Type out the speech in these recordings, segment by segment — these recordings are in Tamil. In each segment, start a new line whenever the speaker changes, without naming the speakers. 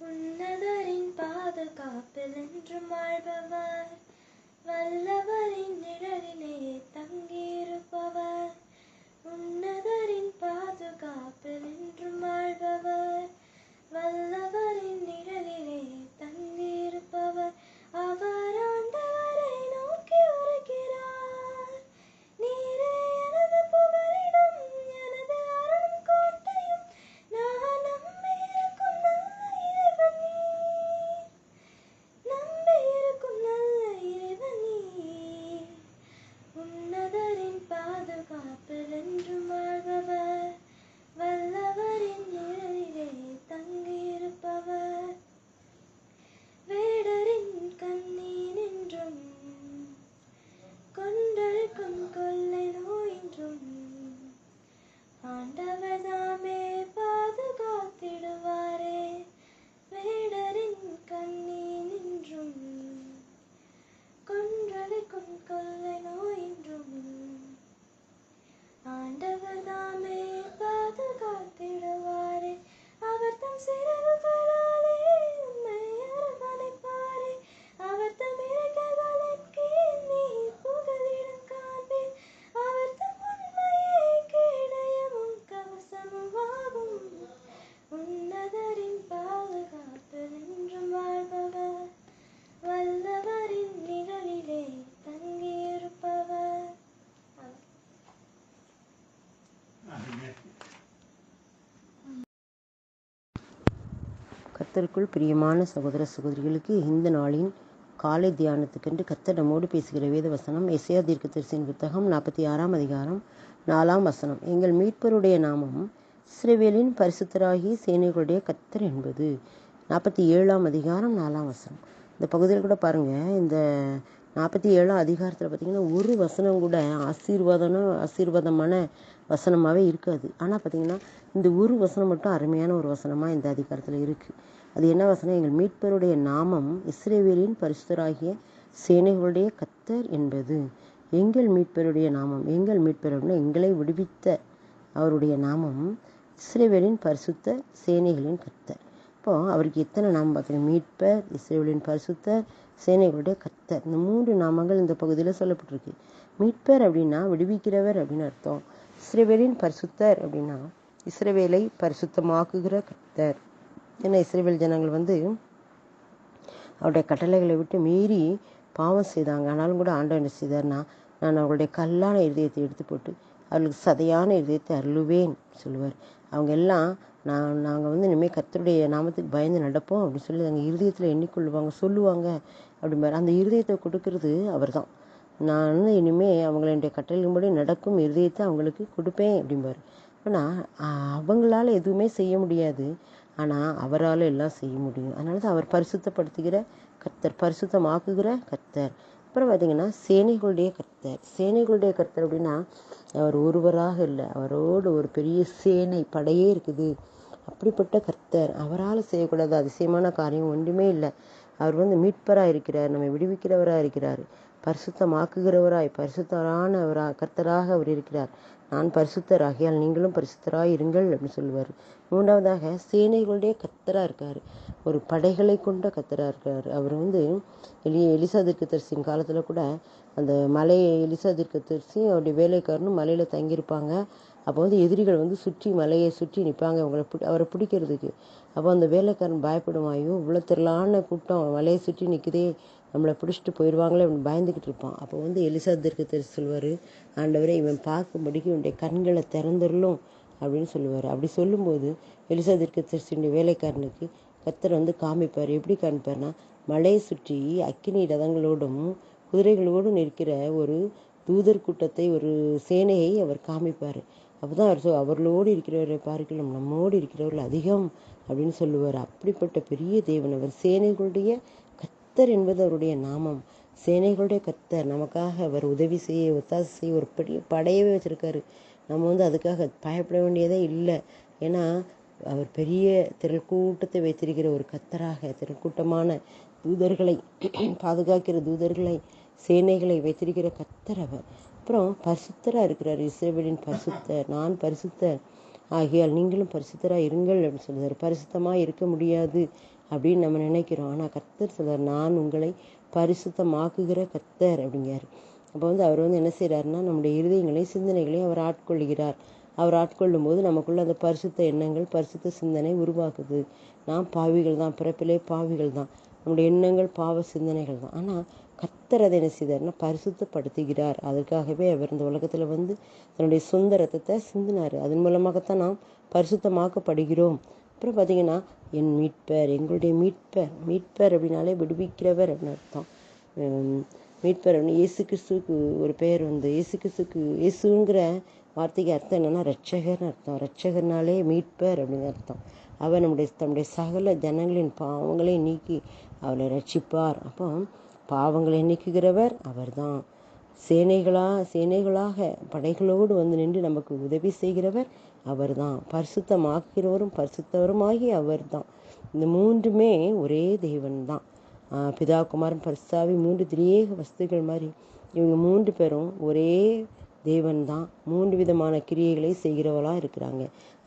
உன்னதரின் பாதுகாப்பில் என்றும் வாழ்பவர். வல்லவரின் நிழலிலே தங்கியிருப்பவர். உன்னதரின்
கத்தருக்குள் பிரியமான சகோதர சகோதரிகளுக்கு இந்த நாளின் காலை தியானத்துக்கென்று கத்தர் நம்மோடு பேசுகிற வேத வசனம் இசையா தீர்க்க தரிசின் புத்தகம் நாற்பத்தி ஆறாம் அதிகாரம் நாலாம் வசனம். எங்கள் மீட்பருடைய நாமம் இஸ்ரவேலின் பரிசுத்தராகி சேனைகளுடைய கத்தர் என்பது. நாற்பத்தி ஏழாம் அதிகாரம் நாலாம் வசனம். இந்த பகுதியில் கூட பாருங்கள் இந்த நாற்பத்தி ஏழாம் அதிகாரத்தில் பார்த்தீங்கன்னா ஒரு வசனம் கூட ஆசீர்வாதம் ஆசீர்வாதமான வசனமாகவே இருக்காது. ஆனால் பார்த்தீங்கன்னா இந்த ஒரு வசனம் மட்டும் அருமையான ஒரு வசனமாக இந்த அதிகாரத்தில் இருக்குது அது என்ன வசனம்? எங்கள் மீட்பருடைய நாமம் இஸ்ரேவேலின் பரிசுத்தராகிய சேனைகளுடைய கத்தர் என்பது. எங்கள் மீட்பருடைய நாமம் எங்கள் மீட்பர் அப்படின்னா எங்களை விடுவித்த அவருடைய நாமம் இஸ்ரேவேலின் பரிசுத்த சேனைகளின் கத்தர். இப்போ அவருக்கு எத்தனை நாமம் பார்க்குறோம் மீட்பர் இஸ்ரேவேலின் பரிசுத்தர் சேனைகளுடைய கத்தர். இந்த மூன்று நாமங்கள் இந்த பகுதியில் சொல்லப்பட்டிருக்கு. மீட்பர் அப்படின்னா விடுவிக்கிறவர் அப்படின்னு அர்த்தம். இஸ்ரேவேலின் பரிசுத்தர் அப்படின்னா இஸ்ரவேலை பரிசுத்தமாக்குகிற கத்தர். ஏன்னா இஸ்ரேவேல் ஜனங்கள் வந்து அவருடைய கட்டளைகளை விட்டு மீறி பாவம் செய்தாங்க. ஆனாலும் கூட ஆண்டவர் என்ன செய்தார்னா நான் அவர்களுடைய கல்லான இருதயத்தை எடுத்து போட்டு அவர்களுக்கு சதையான இருதயத்தை அருளுவேன் சொல்லுவார். அவங்க எல்லாம் நான் நாங்கள் வந்து இனிமேல் கத்தருடைய நாமத்துக்கு பயந்து நடப்போம் அப்படின்னு சொல்லி அவங்க இருதயத்தில் எண்ணிக்கொள்ளுவாங்க சொல்லுவாங்க அப்படிம்பாரு. அந்த இருதயத்தை கொடுக்கறது அவர் தான் நான் வந்து இனிமேல் அவங்கள என்னுடைய கட்டளையின்படி நடக்கும் இருதயத்தை அவங்களுக்கு கொடுப்பேன் அப்படிம்பாரு. ஆனால் அவங்களால எதுவுமே செய்ய முடியாது. ஆனால் அவரால் எல்லாம் செய்ய முடியும். அதனால தான் அவர் பரிசுத்தப்படுத்துகிற கர்த்தர் பரிசுத்தமாக்குகிற கர்த்தர். அப்புறம் பார்த்தீங்கன்னா சேனைகளுடைய கர்த்தர். சேனைகளுடைய கர்த்தர் அப்படின்னா அவர் ஒருவராக இல்லை. அவரோடு ஒரு பெரிய சேனை படையே இருக்குது. அப்படிப்பட்ட கர்த்தர். அவரால் செய்யக்கூடாது அதிசயமான காரியம் ஒன்றுமே இல்லை. அவர் வந்து மீட்பராக இருக்கிறார் நம்மை விடுவிக்கிறவராக இருக்கிறார் பரிசுத்தமாக்குகிறவராய் பரிசுத்தரானவராக கர்த்தராக அவர் இருக்கிறார். நான் பரிசுத்தர் ஆகியால் நீங்களும் பரிசுத்தராக இருங்கள் அப்படின்னு சொல்லுவார். மூன்றாவதாக சேனைகளுடைய கத்தராக இருக்கார். ஒரு படைகளை கொண்ட கத்தராக இருக்கார். அவர் வந்து எலி எலிசா தீர்க்கதரிசியின் காலத்தில் கூட அந்த மலை எலிசா தீர்க்கதரிசி அவருடைய வேலைக்காரனும் மலையில் தங்கியிருப்பாங்க. அப்போ வந்து எதிரிகள் வந்து சுற்றி மலையை சுற்றி நிற்பாங்க அவங்கள பிடி அவரை பிடிக்கிறதுக்கு. அப்போ அந்த வேலைக்காரன் பயப்படுவான் ஐயோ இவ்வளோ திரளான கூட்டம் மலையை சுற்றி நிற்குதே நம்மளை பிடிச்சிட்டு போயிடுவாங்களே அப்படின்னு பயந்துக்கிட்டு இருப்பான். அப்போ வந்து எலிசா தீர்க்கதரிசி சொல்வார் ஆண்டவரே இவன் பார்க்கும்படிக்கு இவனுடைய கண்களை திறந்துடலும் அப்படின்னு சொல்லுவார். அப்படி சொல்லும்போது எலிசா தீர்க்கதரிசியுடைய வேலைக்காரனுக்கு கத்தர் வந்து காமிப்பார். எப்படி காமிப்பார்னா மலையை சுற்றி அக்கினி ரதங்களோடும் குதிரைகளோடும் நிற்கிற ஒரு தூதர் கூட்டத்தை ஒரு சேனையை அவர் காமிப்பார். அப்போதான் அவர் சொ அவர்களோடு இருக்கிறவரை பார்க்கலாம் நம்மோடு இருக்கிறவர்கள் அதிகம் அப்படின்னு சொல்லுவார். அப்படிப்பட்ட பெரிய தேவன் அவர். சேனைகளுடைய கத்தர் என்பது அவருடைய நாமம். சேனைகளுடைய கத்தர் நமக்காக அவர் உதவி செய்ய ஒத்தாசை செய்ய ஒரு பெரிய படையவே வச்சுருக்காரு. நம்ம வந்து அதுக்காக பயப்பட வேண்டியதே இல்லை. ஏன்னா அவர் பெரிய திரள் கூட்டத்தை வைத்திருக்கிற ஒரு கத்தராக திரள் கூட்டமான தூதர்களை பாதுகாக்கிற தூதர்களை சேனைகளை வைத்திருக்கிற கத்தர் அவர். அப்புறம் பரிசுத்தராக இருக்கிறார். இஸ்ரேவேலின் பரிசுத்தர் நான் பரிசுத்தர். ஆகையால் நீங்களும் பரிசுத்தராக இருங்கள் அப்படின்னு சொல்கிறார் பரிசுத்தமாக இருக்க முடியாது அப்படின்னு நம்ம நினைக்கிறோம். ஆனால் கர்த்தர் சொல்கிறார் நான் உங்களை பரிசுத்தமாக்குகிற கர்த்தர் அப்படிங்கிறார். அப்போ வந்து அவர் வந்து என்ன செய்கிறாருன்னா நம்முடைய இருதயங்களையும் சிந்தனைகளையும் அவர் ஆட்கொள்கிறார் அவர் ஆட்கொள்ளும் போது நமக்குள்ள அந்த பரிசுத்த எண்ணங்கள் பரிசுத்த சிந்தனை உருவாக்குது நாம் பாவிகள் தான் பிறப்பிலே பாவிகள் தான் நம்முடைய எண்ணங்கள் பாவ சிந்தனைகள் தான் ஆனால் கத்தர் அதை என்ன செய்தார்னா பரிசுத்தப்படுத்துகிறார். அதற்காகவே அவர் இந்த உலகத்தில் வந்து தன்னுடைய சொந்த ரத்தத்தை சிந்தினார். அதன் மூலமாகத்தான் நாம் பரிசுத்தமாக்கப்படுகிறோம். அப்புறம் பார்த்தீங்கன்னா என் மீட்பர் எங்களுடைய மீட்பர் மீட்பர் அப்படின்னாலே விடுவிக்கிறவர் அப்படின்னு அர்த்தம். மீட்பர் அப்படின்னு இயேசு கிறிஸ்துக்கு ஒரு பெயர் வந்து இயேசு கிறிஸ்துக்கு இயேசுங்கிற வார்த்தைக்கு அர்த்தம் என்னென்னா ரட்சகர்னு அர்த்தம். ரட்சகர்னாலே மீட்பர் அப்படின்னு அர்த்தம். அவர் நம்முடைய தம்முடைய சகல ஜனங்களின் பாவங்களை நீக்கி அவளை ரட்சிப்பார். அப்போ பாவங்களை நீக்குகிறவர் அவர்தான். சேனைகளா சேனைகளாக படைகளோடு வந்து நின்று நமக்கு உதவி செய்கிறவர் அவர்தான். பரிசுத்தமாக்குகிறவரும் பரிசுத்தவருமாகி அவர்தான். இந்த மூன்றுமே ஒரே தெய்வன் தான் பிதா குமாரன் பரிசாவி மூன்று திரியேக வஸ்துக்கள் மாதிரி இவங்க மூன்று பேரும் ஒரே தேவன் தான் மூன்று விதமான கிரியைகளை செய்கிறவளாக இருக்கிறாங்க.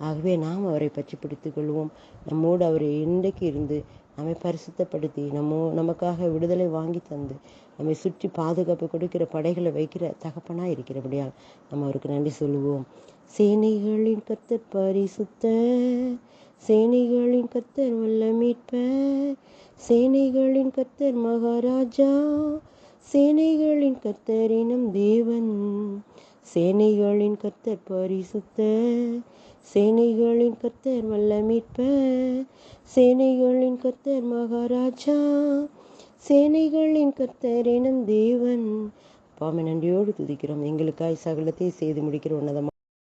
ஆகவே நாம் அவரை பற்றி பிடித்துக் கொள்வோம் நம்மோடு அவர் இன்றைக்கு இருந்து நம்மை பரிசுத்தப்படுத்தி நம்ம நமக்காக விடுதலை வாங்கி தந்து நம்மை சுற்றி பாதுகாப்பு கொடுக்கிற படைகளை வைக்கிற தகப்பனாக இருக்கிறபடியால் நம்ம அவருக்கு நன்றி சொல்லுவோம். சேனைகளின் கர்த்தர் பரிசுத்த சேனைகளின் கத்தர் வல்ல மீட்ப சேனைகளின் கத்தர் மகாராஜா சேனைகளின் கத்தரினம் தேவன் சேனைகளின் கத்தர் பரிசுத்த சேனைகளின் கர்த்தர் வல்ல மீட்ப சேனைகளின் கர்த்தர் மகாராஜா. சேனைகளின் கர்த்தர் எனும் தேவன். பாமை நன்றியோடு துதிக்கிறோம். எங்களுக்காய் சகலத்தை செய்து முடிக்கிற உன்னதமா